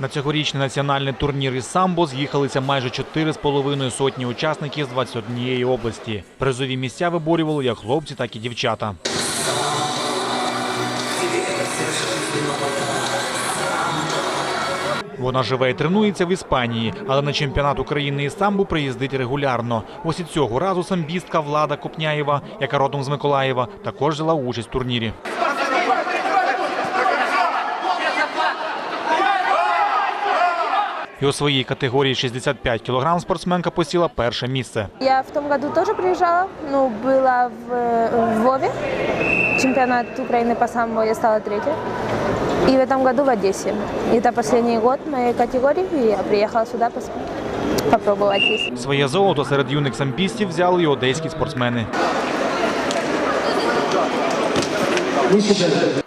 На цьогорічний національний турнір із самбо з'їхалися майже 4,5 сотні учасників з 21 області. Призові місця виборювали як хлопці, так і дівчата. Вона живе і тренується в Іспанії, але на чемпіонат України із самбо приїздить регулярно. Ось і цього разу самбістка Влада Копняєва, яка родом з Миколаєва, також взяла участь в турнірі. І у своїй категорії 65 кг спортсменка посіла перше місце. Я в том году тоже приезжала, ну, была в, в Вове, чемпионат Украины по самбо, я стала третьей. И в этом году в Одессе. И это последний год моей категории, и я приехала сюда пос- попробовать здесь. Своє золото серед юних самбістів взяли і одеські спортсмени.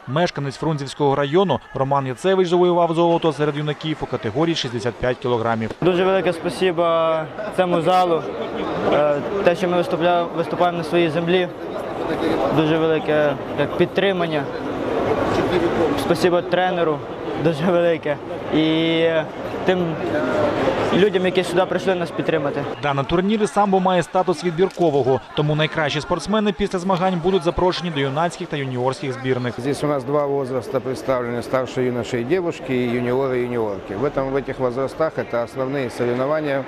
Мешканець Фрунзівського району Роман Яцевич завоював золото серед юнаків у категорії 65 кілограмів. Дуже велике спасіба цьому залу. Е, Те, що ми виступаємо на своїй землі. Дуже велике підтримання. Спасибо тренеру, дуже велике І тим людям, які сюди прийшли нас підтримати. Даний турнір із самбо має статус відбіркового, тому найкращі спортсмени після змагань будуть запрошені до юнацьких та юніорських збірних. Здесь у нас два возраста представлены, старшие юноши и девушки, и юниоры и юниорки. В, этом, в этих возрастах это основные соревнования,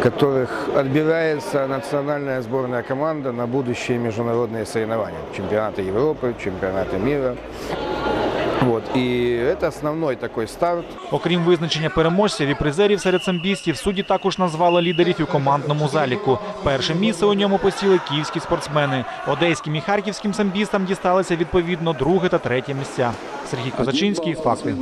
в которых отбирается национальная сборная команда на будущие международные соревнования. Чемпионаты Европы, чемпионаты мира. Вот. і це основний такий старт. Окрім визначення переможців і призерів серед самбістів, судді також назвали лідерів у командному заліку. Перше місце у ньому посіли київські спортсмени. Одеським і харківським самбістам дісталися відповідно друге та третє місця. Сергій Козачинський, факти.